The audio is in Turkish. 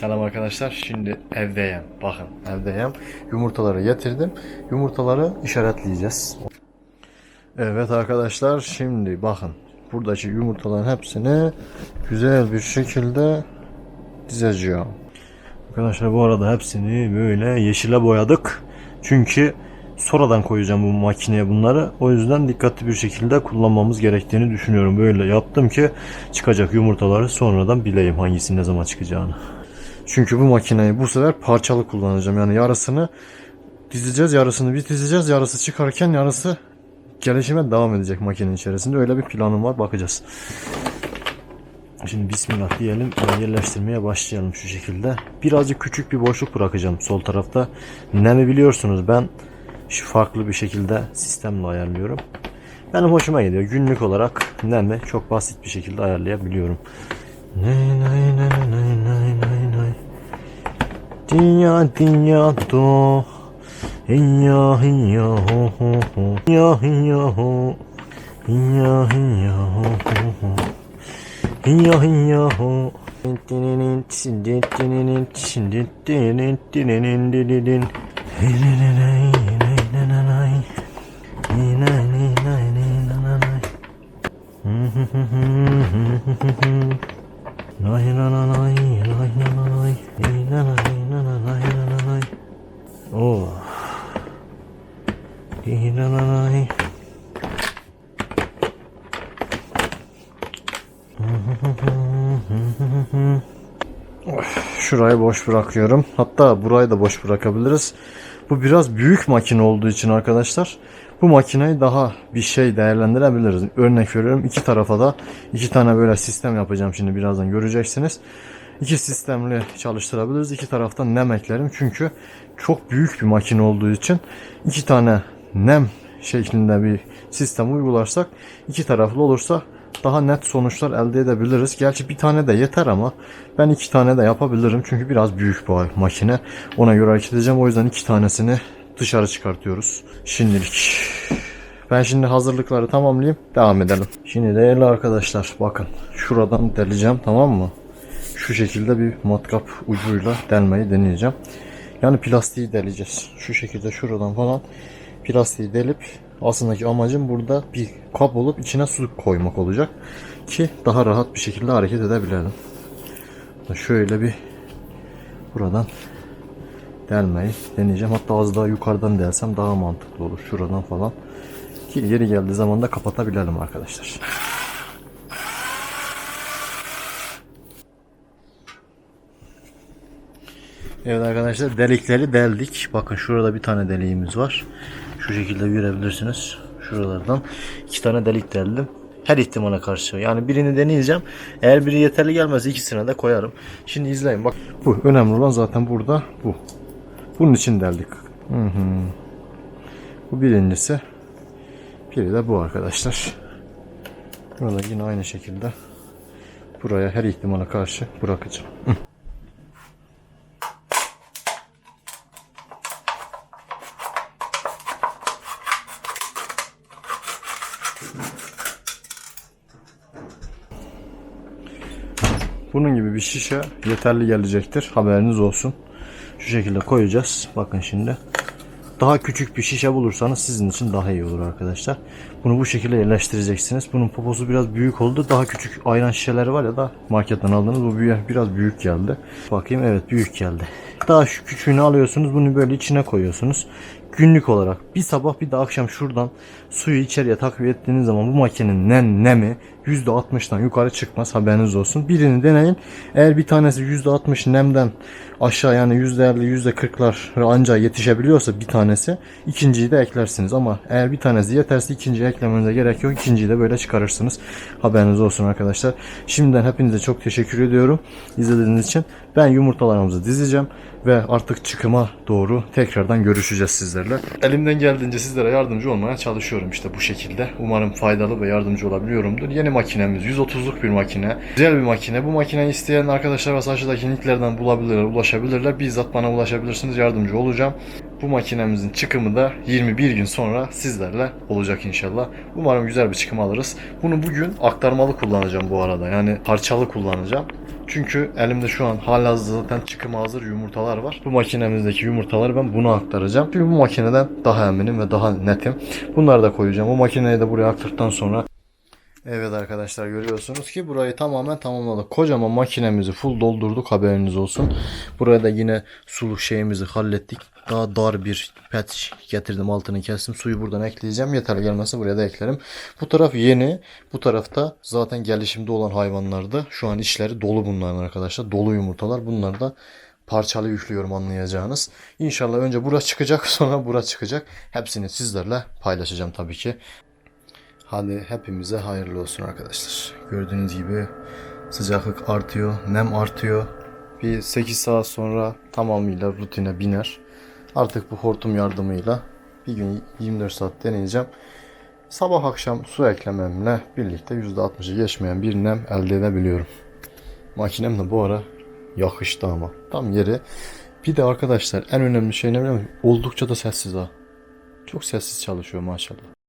Selam arkadaşlar. Şimdi evdeyim. Bakın evdeyim. Yumurtaları getirdim. Yumurtaları işaretleyeceğiz. Evet arkadaşlar şimdi bakın. Buradaki yumurtaların hepsini güzel bir şekilde dizeceğim. Arkadaşlar bu arada hepsini böyle yeşile boyadık. Çünkü sonradan koyacağım bu makineye bunları. O yüzden dikkatli bir şekilde kullanmamız gerektiğini düşünüyorum. Böyle yaptım ki çıkacak yumurtaları sonradan bileyim hangisinin ne zaman çıkacağını. Çünkü bu makineyi bu sefer parçalı kullanacağım. Yani yarısını dizeceğiz, yarısını biz dizeceğiz. Yarısı çıkarken yarısı gelişime devam edecek makinenin içerisinde. Öyle bir planım var. Bakacağız. Şimdi bismillah diyelim yerleştirmeye başlayalım şu şekilde. Birazcık küçük bir boşluk bırakacağım sol tarafta. Nemi biliyorsunuz ben şu farklı bir şekilde sistemle ayarlıyorum. Benim hoşuma gidiyor. Günlük olarak nemi çok basit bir şekilde ayarlayabiliyorum. Nay nay nay nay nay nay ティヤティヤと、ヒヤヒヤホほほ、ヒヤヒヤホ、ヒヤヒヤホホホ、ヒヤヒヤホ、ティリリンチリティリリンチリティリティリリンリリリン、ヘレレレイレレレレイ、ニナイニナイニナナナイ、うんふふふんふふふん。Oh. Şurayı boş bırakıyorum. Hatta burayı da boş bırakabiliriz. Bu biraz büyük makine olduğu için arkadaşlar bu makineyi daha bir şey değerlendirebiliriz. Örnek veriyorum iki tarafa da iki tane böyle sistem yapacağım şimdi birazdan göreceksiniz. İki sistemli çalıştırabiliriz. İki taraftan nem eklerim. Çünkü çok büyük bir makine olduğu için iki tane nem şeklinde bir sistem uygularsak iki taraflı olursa daha net sonuçlar elde edebiliriz. Gerçi bir tane de yeter ama ben iki tane de yapabilirim. Çünkü biraz büyük bu makine. Ona göre hareket edeceğim. O yüzden iki tanesini dışarı çıkartıyoruz. Şimdilik. Ben şimdi hazırlıkları tamamlayayım. Devam edelim. Şimdi değerli arkadaşlar bakın. Şuradan deleceğim tamam mı? Şu şekilde bir matkap ucuyla delmeyi deneyeceğim. Yani plastiği deleceğiz. Şu şekilde şuradan falan plastiği delip aslında ki amacım burada bir kap olup içine su koymak olacak ki daha rahat bir şekilde hareket edebilelim. Şöyle bir buradan delmeyi deneyeceğim. Hatta az daha yukarıdan delsem daha mantıklı olur. Şuradan falan. Ki yeri geldiği zaman da kapatabilelim arkadaşlar. Evet arkadaşlar delikleri deldik. Bakın şurada bir tane deliğimiz var. Şu şekilde görebilirsiniz. Şuralardan iki tane delik deldim. Her ihtimale karşı. Yani birini deneyeceğim. Eğer biri yeterli gelmezse ikisine de koyarım. Şimdi izleyin bak. Bu önemli olan zaten burada bu. Bunun için deldik. Hı hı. Bu birincisi. Biri de bu arkadaşlar. Burada yine aynı şekilde buraya her ihtimale karşı bırakacağım. Hı. Bunun gibi bir şişe yeterli gelecektir. Haberiniz olsun. Şu şekilde koyacağız. Bakın şimdi. Daha küçük bir şişe bulursanız sizin için daha iyi olur arkadaşlar. Bunu bu şekilde yerleştireceksiniz. Bunun poposu biraz büyük oldu. Daha küçük ayran şişeleri var ya da marketten aldığınız bu biraz büyük geldi. Bakayım evet büyük geldi. Daha şu küçüğünü alıyorsunuz. Bunu böyle içine koyuyorsunuz. Günlük olarak bir sabah bir de akşam şuradan suyu içeriye takviye ettiğiniz zaman bu makinenin nem, nemi %60'dan yukarı çıkmaz haberiniz olsun. Birini deneyin. Eğer bir tanesi %60 nemden aşağı yani %50 %40'lar ancak yetişebiliyorsa bir tanesi ikinciyi de eklersiniz. Ama eğer bir tanesi yeterse ikinciyi eklemenize gerek yok. İkinciyi de böyle çıkarırsınız. Haberiniz olsun arkadaşlar. Şimdiden hepinize çok teşekkür ediyorum izlediğiniz için. Ben yumurtalarımızı dizeceğim ve artık çıkıma doğru tekrardan görüşeceğiz sizlerle. Elimden geldiğince sizlere yardımcı olmaya çalışıyorum işte bu şekilde. Umarım faydalı ve yardımcı olabiliyorumdur. Yeni makinemiz 130'luk bir makine. Güzel bir makine. Bu makineyi isteyen arkadaşlar varsa aşağıdaki linklerden bulabilirler, ulaşabilirler. Bizzat bana ulaşabilirsiniz. Yardımcı olacağım. Bu makinemizin çıkımı da 21 gün sonra sizlerle olacak inşallah. Umarım güzel bir çıkım alırız. Bunu bugün aktarmalı kullanacağım bu arada. Yani parçalı kullanacağım. Çünkü elimde şu an halihazırda zaten çıkıma hazır yumurtalar var. Bu makinemizdeki yumurtaları ben buna aktaracağım. Çünkü bu makineden daha eminim ve daha netim. Bunları da koyacağım. Bu makineyi de buraya aktardıktan sonra Evet arkadaşlar görüyorsunuz ki burayı tamamen tamamladık. Kocaman makinemizi full doldurduk haberiniz olsun. Buraya da yine suluk şeyimizi hallettik. Daha dar bir pet getirdim altını kestim. Suyu buradan ekleyeceğim. Yeter gelmesi buraya da eklerim. Bu taraf yeni. Bu tarafta zaten gelişimde olan hayvanlardı. Şu an işleri dolu bunların arkadaşlar. Dolu yumurtalar. Bunları da parçalı yüklüyorum anlayacağınız. İnşallah önce bura çıkacak sonra bura çıkacak. Hepsini sizlerle paylaşacağım tabii ki. Hadi hepimize hayırlı olsun arkadaşlar. Gördüğünüz gibi sıcaklık artıyor, nem artıyor. Bir 8 saat sonra tamamıyla rutine biner. Artık bu hortum yardımıyla bir gün 24 saat deneyeceğim. Sabah akşam su eklememle birlikte %60'ı geçmeyen bir nem elde edebiliyorum. Makinem de bu ara yakıştı ama. Tam yeri. Bir de arkadaşlar en önemli şey ne biliyor musun? Oldukça da sessiz ha. Çok sessiz çalışıyor maşallah.